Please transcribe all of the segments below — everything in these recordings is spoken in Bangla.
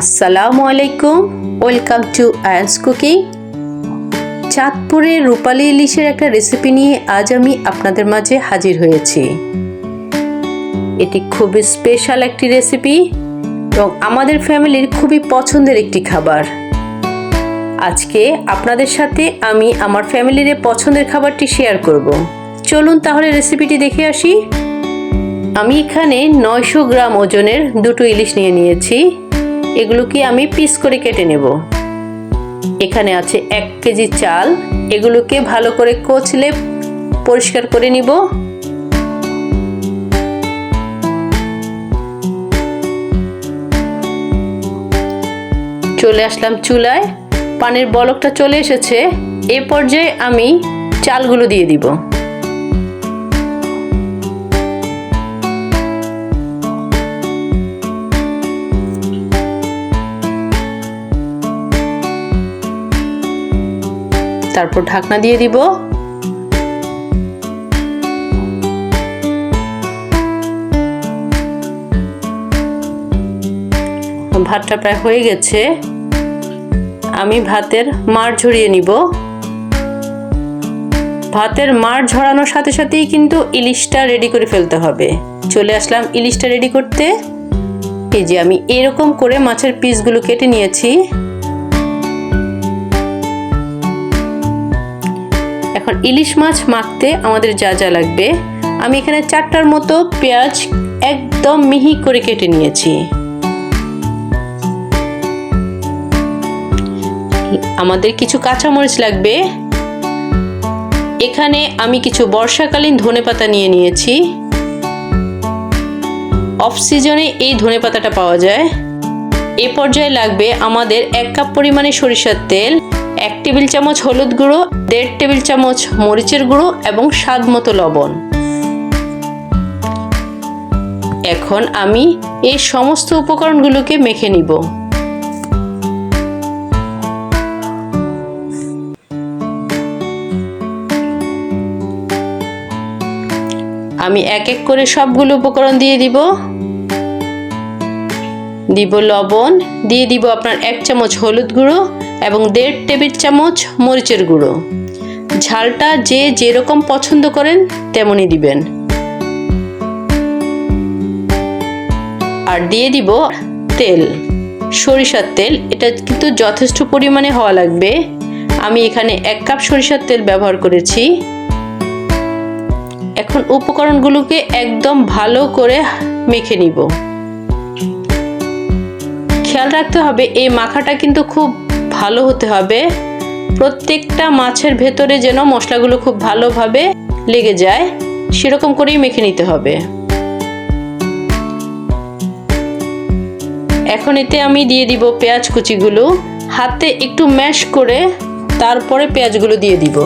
আসসালামু আলাইকুম, ওয়েলকাম টু আয়ান্স কুকিং। চাঁদপুরের রূপালী ইলিশের একটা রেসিপি নিয়ে আজ আমি আপনাদের মাঝে হাজির হয়েছি। এটি খুবই স্পেশাল একটি রেসিপি এবং আমাদের ফ্যামিলির খুবই পছন্দের একটি খাবার। আজকে আপনাদের সাথে আমি আমার ফ্যামিলির পছন্দের খাবারটি শেয়ার করব। চলুন তাহলে রেসিপিটি দেখে আসি। আমি এখানে নয়শো গ্রাম ওজনের দুটো ইলিশ নিয়ে নিয়েছি। এগুলোকে আমি পিস করে কেটে নেব। এখানে আছে এক কেজি চাল। এগুলোকে ভালো করে কচলে পরিষ্কার করে নিব। চলে আসলাম চুলায়। পানির বলকটা চলে এসেছে। এ পর্যায়ে আমি চালগুলো দিয়ে দিব। তারপর ঢাকনা দিয়ে দিব। ভাতটা প্রায় হয়ে গেছে। আমি ভাতের মার ঝরিয়ে নিব। ভাতের মার ঝরানোর সাথে সাথেই কিন্তু ইলিশটা রেডি করে ফেলতে হবে। চলে আসলাম ইলিশটা রেডি করতে। এই যে আমি এরকম করে মাছের পিসগুলো কেটে নিয়েছি। এখন ইলিশ মাছ মাখতে আমাদের যা যা লাগবে। আমি এখানে চারটার মতো পেঁয়াজ একদম মিহি করে কেটে নিয়েছি। আমাদের কিছু কাঁচামরিচ লাগবে। এখানে আমি কিছু বর্ষাকালীন ধনেপাতা নিয়ে নিয়েছি। অফ সিজনে এই ধনেপাতাটা পাওয়া যায়। এ পর্যায়ে লাগবে আমাদের এক কাপ পরিমাণে সরিষার তেল। টেবিল চামচ হলুদ গুঁড়ো, দেড় টেবিল চামচ মরিচের গুঁড়ো এবং স্বাদ মতো লবণ। এখন আমি এই সমস্ত উপকরণগুলোকে মেখে নিব। আমি এক এক করে সবগুলো উপকরণ দিয়ে দিব। দিব লবণ, দিয়ে দিব আপনার এক চামচ হলুদ গুঁড়ো এবং দেড় টেবিল চামচ মরিচের গুঁড়ো। ঝালটা যে যেরকম পছন্দ করেন তেমনই দিবেন। আর দিয়ে দিব তেল, সরিষার তেল, এটা কিন্তু যথেষ্ট পরিমাণে হওয়া লাগবে। আমি এখানে এক কাপ সরিষার তেল ব্যবহার করেছি। এখন উপকরণগুলোকে একদম ভালো করে মেখে নিব। খেয়াল রাখতে হবে, এই মাখাটা কিন্তু খুব ভালো হতে হবে। প্রত্যেকটা মাছের ভেতরে যেন মশলাগুলো খুব ভালোভাবে লেগে যায়, সেরকম করেই মেখে নিতে হবে। এখন এতে আমি দিয়ে দিব পেঁয়াজ কুচিগুলো, হাতে একটু ম্যাশ করে তারপরে পেঁয়াজগুলো দিয়ে দিব।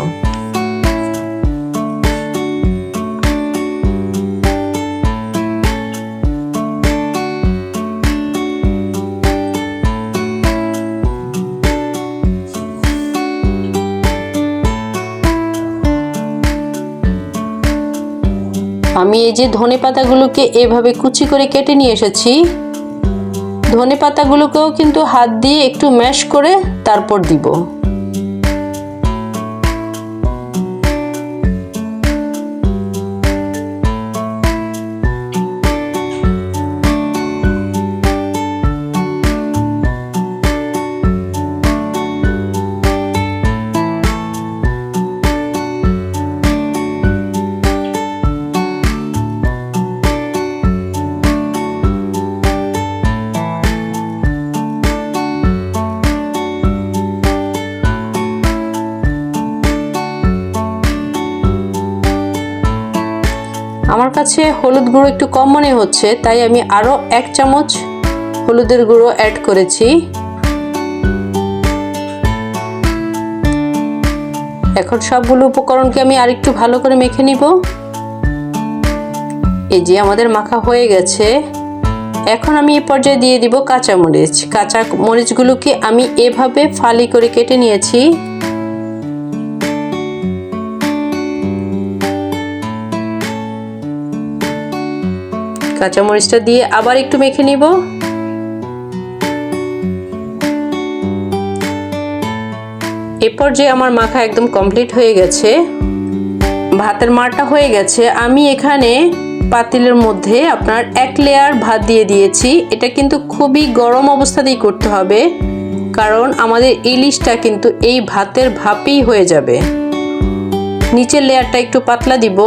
আমি এই যে ধনে পাতাগুলোকে এভাবে কুচি করে কেটে নিয়ে এসেছি, ধনে পাতাগুলোকেও কিন্তু হাত দিয়ে একটু ম্যাশ করে তারপর দিব। কাছে হলুদ গুঁড়ো একটু কম মনে হচ্ছে, তাই আমি আরও এক চামচ হলুদের গুঁড়ো অ্যাড করেছি। এখন সবগুলো উপকরণকে আমি আরেকটু ভালো করে মেখে নিব। এই যে আমাদের মাখা হয়ে গেছে। এখন আমি এ পর্যায়ে দিয়ে দিব কাঁচা মরিচ। কাঁচা মরিচগুলোকে আমি এভাবে ফালি করে কেটে নিয়েছি। কাঁচামরিচটা দিয়ে আবার একটু মেখে নিব। এরপর যে আমার মাখা একদম কমপ্লিট হয়ে গেছে, ভাতের মারটা হয়ে গেছে, আমি এখানে পাতিলের মধ্যে আপনার এক লেয়ার ভাত দিয়ে দিয়েছি। এটা কিন্তু খুবই গরম অবস্থাতেই করতে হবে, কারণ আমাদের ইলিশটা কিন্তু এই ভাতের ভাপেই হয়ে যাবে। নিচের লেয়ারটা একটু পাতলা দিব।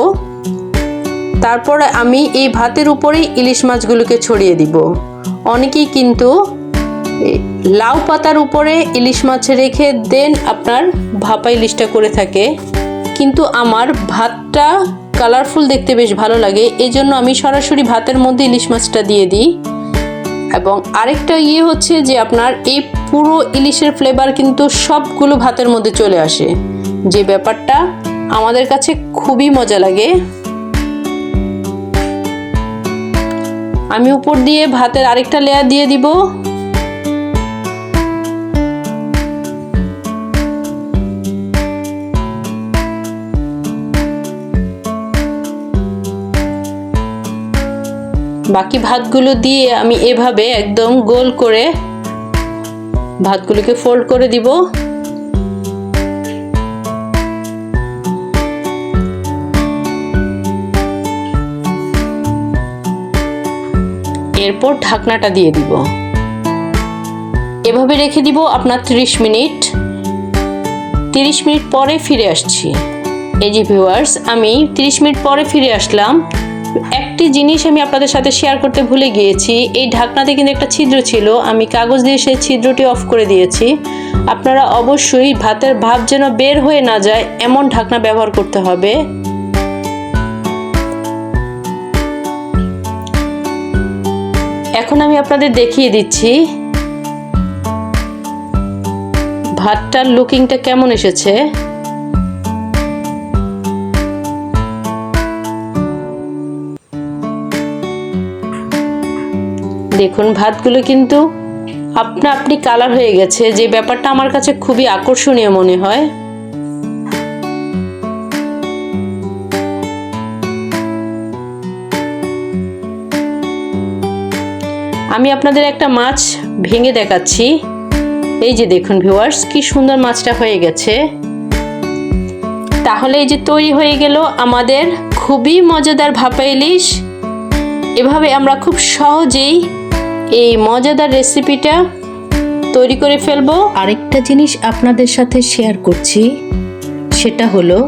তারপরে আমি এই ভাতের উপরেই ইলিশ মাছগুলোকে ছড়িয়ে দিব। অনেকেই কিন্তু লাউ পাতার উপরে ইলিশ মাছ রেখে দেন আপনার ভাপা ইলিশটা করে থাকে। কিন্তু আমার ভাতটা কালারফুল দেখতে বেশ ভালো লাগে এই জন্য আমি সরাসরি ভাতের মধ্যে ইলিশ মাছটা দিয়ে দিই। এবং আরেকটা ইয়ে হচ্ছে যে আপনার এই পুরো ইলিশের ফ্লেভার কিন্তু সবগুলো ভাতের মধ্যে চলে আসে। যে ব্যাপারটা আমাদের কাছে খুবই মজা লাগে। আমি উপর দিয়ে ভাতের আরেকটা লেয়ার দিয়ে দিব। বাকি ভাতগুলো দিয়ে আমি এভাবে একদম গোল করে ভাতগুলোকে ফোল্ড করে দিব। এরপর ঢাকনাটা দিয়ে দিব। এভাবে রেখে দিব আপনার 30 মিনিট। 30 মিনিট পরে ফিরে আসছি। এই যে ভিউয়ার্স আমি 30 মিনিট পরে ফিরে আসলাম। একটি জিনিস আমি আপনাদের সাথে শেয়ার করতে ভুলে গিয়েছি। এই ঢাকনাতে কিন্তু একটা ছিদ্র ছিল। আমি কাগজ দিয়ে সেই ছিদ্রটি অফ করে দিয়েছি। আপনারা অবশ্যই ভাতের ভাব যেন বের হয়ে না যায়, এমন ঢাকনা ব্যবহার করতে হবে। এখন আমি আপনাদের দেখিয়ে দিচ্ছি। ভাতটার লুকিংটা কেমন এসেছে? দেখুন, ভাতগুলো কিন্তু আপনা আপনি কালার হয়ে গেছে। যে ব্যাপারটা আমার কাছে খুবই আকর্ষণীয় মনে হয়। আমি আপনাদের একটা মাছ ভেঙে দেখাচ্ছি। এই যে দেখুন ভিউয়ার্স কি সুন্দর মাছটা হয়ে গেছে। তাহলে এই যে তৈরি হয়ে গেল আমাদের খুবই মজাদার ভাপা ইলিশ। এভাবে আমরা খুব সহজেই এই মজাদার রেসিপিটা তৈরি করে ফেলব। আরেকটা জিনিস আপনাদের সাথে শেয়ার করছি, সেটা হলো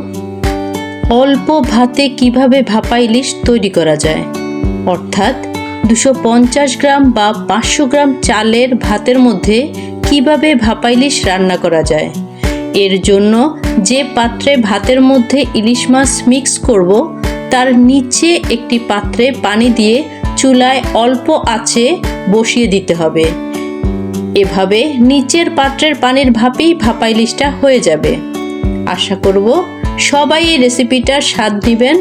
অল্প ভাতে কীভাবে ভাপা ইলিশ তৈরি করা যায়। অর্থাৎ দুশো গ্রাম বা পাঁচশো গ্রাম চালের ভাতের মধ্যে কীভাবে ভাপা ইলিশ রান্না করা যায়? এর জন্য যে পাত্রে ভাতের মধ্যে ইলিশ মাছ মিক্স করব, তার নিচে একটি পাত্রে পানি দিয়ে চুলায় অল্প আঁচে বসিয়ে দিতে হবে। এভাবে নিচের পাত্রের পানির ভাপেই ভাপা ইলিশটা হয়ে যাবে। আশা করব সবাই এই রেসিপিটার স্বাদ নেবেন।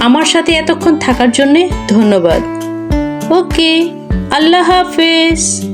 আমার সাথে এতক্ষণ থাকার জন্যে ধন্যবাদ। ওকে আল্লাহ হাফেজ।